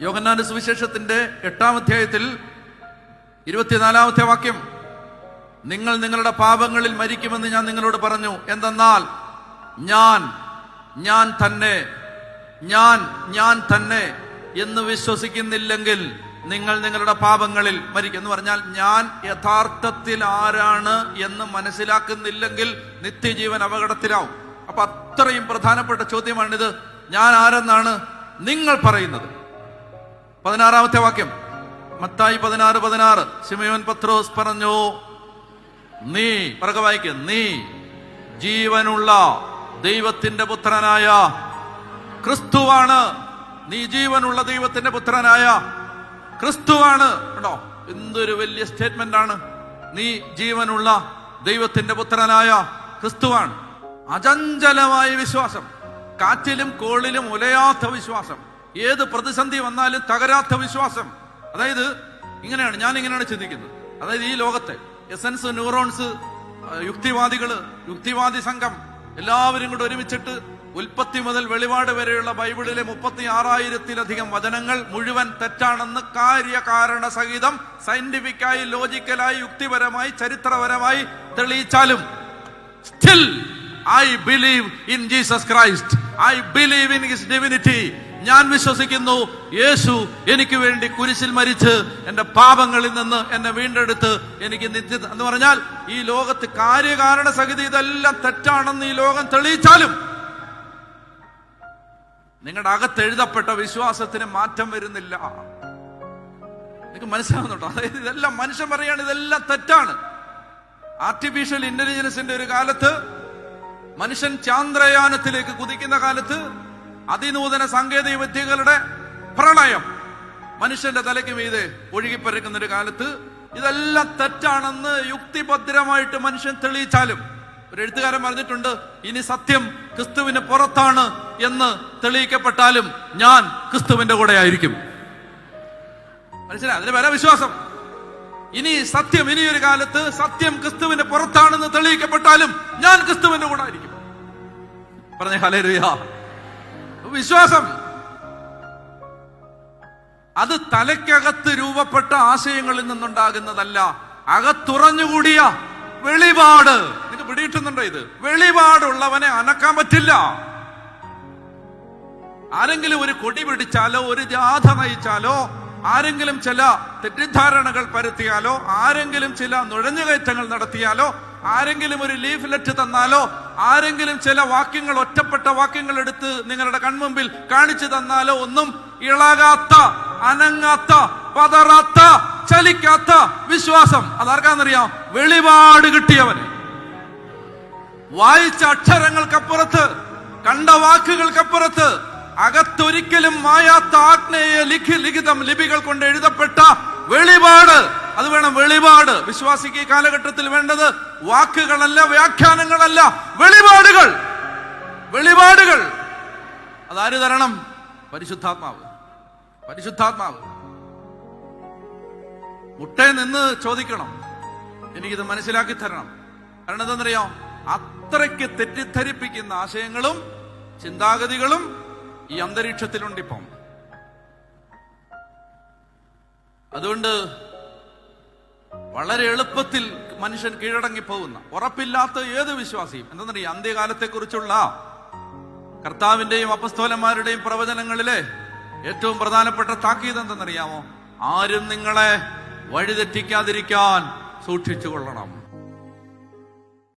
യോഹന്നാന്റെ സുവിശേഷത്തിന്റെ എട്ടാം അധ്യായത്തിൽ ഇരുപത്തിനാലാമത്തെ വാക്യം നിങ്ങൾ നിങ്ങളുടെ പാപങ്ങളിൽ മരിക്കുമെന്ന് ഞാൻ നിങ്ങളോട് പറഞ്ഞു. എന്തെന്നാൽ ഞാൻ ഞാൻ തന്നെ ഞാൻ ഞാൻ തന്നെ എന്ന് വിശ്വസിക്കുന്നില്ലെങ്കിൽ നിങ്ങൾ നിങ്ങളുടെ പാപങ്ങളിൽ മരിക്കും. എന്ന് പറഞ്ഞാൽ ഞാൻ യഥാർത്ഥത്തിൽ ആരാണ് എന്ന് മനസ്സിലാക്കുന്നില്ലെങ്കിൽ നിത്യജീവൻ അപകടത്തിലാവും. അപ്പൊ അത്രയും പ്രധാനപ്പെട്ട ചോദ്യമാണിത്. ഞാൻ ആരെന്നാണ് നിങ്ങൾ പറയുന്നത്? പതിനാറാമത്തെ വാക്യം. മത്തായി പതിനാറ് പതിനാറ്. ശിമയോൻ പത്രോസ് പറഞ്ഞു നീ പറക വായിക്ക നീ ജീവനുള്ള ദൈവത്തിന്റെ പുത്രനായ ക്രിസ്തുവാണ്. നീ ജീവനുള്ള ദൈവത്തിന്റെ പുത്രനായ ക്രിസ്തുവാണ്. ഉണ്ടോ എന്തൊരു വലിയ സ്റ്റേറ്റ്മെന്റ് ആണ്. നീ ജീവനുള്ള ദൈവത്തിന്റെ പുത്രനായ ക്രിസ്തുവാണ്. അചഞ്ചലമായ വിശ്വാസം. കാറ്റിലും കോളിലും ഉലയാത്ത വിശ്വാസം. ഏത് പ്രതിസന്ധി വന്നാലും തകരാത്ത വിശ്വാസം. അതായത് ഇങ്ങനെയാണ് ഞാൻ ഇങ്ങനെയാണ് ചിന്തിക്കുന്നത്. അതായത് ഈ ലോകത്തെ എസൻസ് ന്യൂറോൺസ് യുക്തിവാദികൾ യുക്തിവാദി സംഘം എല്ലാവരും കൂടെ ഒരുമിച്ചിട്ട് ഉൽപ്പത്തി മുതൽ വെളിപാട് വരെയുള്ള ബൈബിളിലെ മുപ്പത്തി ആറായിരത്തിലധികം വചനങ്ങൾ മുഴുവൻ തെറ്റാണെന്ന് കാര്യകാരണ സഹിതം സയന്റിഫിക്കായി ലോജിക്കലായി യുക്തിപരമായി ചരിത്രപരമായി തെളിയിച്ചാലും still I believe in Jesus Christ I believe in his divinity ഞാൻ വിശ്വസിക്കുന്നു യേശു എനിക്ക് വേണ്ടി കുരിശിൽ മരിച്ച് എന്റെ പാപങ്ങളിൽ നിന്ന് എന്നെ വീണ്ടെടുത്ത് എനിക്ക് നിത്യ എന്ന് പറഞ്ഞാൽ ഈ ലോകത്ത് കാര്യകാരണ സഹിതി ഇതെല്ലാം തെറ്റാണെന്ന് ഈ ലോകം തെളിയിച്ചാലും നിങ്ങളുടെ അകത്ത് എഴുതപ്പെട്ട വിശ്വാസത്തിന് മാറ്റം വരുന്നില്ല. നിങ്ങൾക്ക് മനസ്സിലാവുന്നുണ്ടോ? അതായത് ഇതെല്ലാം മനുഷ്യൻ പറയാണ് ഇതെല്ലാം തെറ്റാണ്. ആർട്ടിഫിഷ്യൽ ഇന്റലിജൻസിന്റെ ഒരു കാലത്ത് മനുഷ്യൻ ചാന്ദ്രയാനത്തിലേക്ക് കുതിക്കുന്ന കാലത്ത് അതിനൂതന സാങ്കേതിക വിദ്യകളുടെ പ്രളയം മനുഷ്യന്റെ തലയ്ക്ക് മീതെ ഒഴുകിപ്പരക്കുന്ന ഒരു കാലത്ത് ഇതെല്ലാം തെറ്റാണെന്ന് യുക്തിഭദ്രമായിട്ട് മനുഷ്യൻ തെളിയിച്ചാലും ഒരു എഴുത്തുകാരൻ പറഞ്ഞിട്ടുണ്ട് ഇനി സത്യം ക്രിസ്തുവിന് പുറത്താണ് എന്ന് തെളിയിക്കപ്പെട്ടാലും ഞാൻ ക്രിസ്തുവിന്റെ കൂടെ ആയിരിക്കും മനസ്സിലായി? അതിന് വരെ വിശ്വാസം. ഇനി സത്യം ഇനി ഒരു കാലത്ത് സത്യം ക്രിസ്തുവിന്റെ പുറത്താണെന്ന് തെളിയിക്കപ്പെട്ടാലും ഞാൻ ക്രിസ്തുവിന്റെ കൂടെ ആയിരിക്കും. പറഞ്ഞ ഹലേലുയാ വിശ്വാസം. അത് തലയ്ക്കകത്ത് രൂപപ്പെട്ട ആശയങ്ങളിൽ നിന്നുണ്ടാകുന്നതല്ല അകത്തുറഞ്ഞുകൂടിയ വെളിപാട്. നിങ്ങൾക്ക് പിടിയിട്ടുന്നുണ്ടോ ഇത്? വെളിപാടുള്ളവനെ അനക്കാൻ പറ്റില്ല. ആരെങ്കിലും ഒരു കൊടി പിടിച്ചാലോ ഒരു ജാഥ നയിച്ചാലോ ആരെങ്കിലും ചില തെറ്റിദ്ധാരണകൾ പരത്തിയാലോ ആരെങ്കിലും ചില നുഴഞ്ഞുകയറ്റങ്ങൾ നടത്തിയാലോ ആരെങ്കിലും ഒരു ലീഫ് ലെറ്റ് തന്നാലോ ആരെങ്കിലും ചില വാക്യങ്ങൾ ഒറ്റപ്പെട്ട വാക്യങ്ങൾ എടുത്ത് നിങ്ങളുടെ കൺമുമ്പിൽ കാണിച്ചു തന്നാലോ ഒന്നും ഇളകാത്ത അനങ്ങാത്ത പതറാത്ത ചലിക്കാത്ത വിശ്വാസം. അതാർക്കാന്നറിയാം വെളിപാട് കിട്ടിയവന്. വായിച്ച അക്ഷരങ്ങൾക്കപ്പുറത്ത് കണ്ട വാക്കുകൾക്കപ്പുറത്ത് അകത്തൊരിക്കലും മായാത്ത ആജ്ഞയെ ലിഖി ലിഖിതം ലിപികൾ കൊണ്ട് എഴുതപ്പെട്ട വെളിപാട്. അത് വേണം വെളിപാട്. വിശ്വാസിക്ക് ഈ കാലഘട്ടത്തിൽ വേണ്ടത് വാക്കുകളല്ല വ്യാഖ്യാനങ്ങളല്ല. വെളിപാടുകൾ. വെളിപാടുകൾ. അതാര് തരണം? പരിശുദ്ധാത്മാവ്. പരിശുദ്ധാത്മാവ്. മുട്ടേ നിന്ന് ചോദിക്കണം. എനിക്കിത് മനസ്സിലാക്കി തരണം. കാരണം എന്താണെന്നറിയോ അത്രയ്ക്ക് തെറ്റിദ്ധരിപ്പിക്കുന്ന ആശയങ്ങളും ചിന്താഗതികളും ഈ അന്തരീക്ഷത്തിലുണ്ട് ഇപ്പം അതുകൊണ്ട് വളരെ എളുപ്പത്തിൽ മനുഷ്യൻ കീഴടങ്ങി പോകുന്ന ഉറപ്പില്ലാത്ത ഏത് വിശ്വാസിയും എന്തെന്നറിയാം അന്ത്യകാലത്തെ കുറിച്ചുള്ള കർത്താവിന്റെയും അപസ്തോലന്മാരുടെയും പ്രവചനങ്ങളിലെ ഏറ്റവും പ്രധാനപ്പെട്ട താക്കീത് എന്തെന്നറിയാമോ? ആരും നിങ്ങളെ വഴിതെറ്റിക്കാതിരിക്കാൻ സൂക്ഷിച്ചു കൊള്ളണം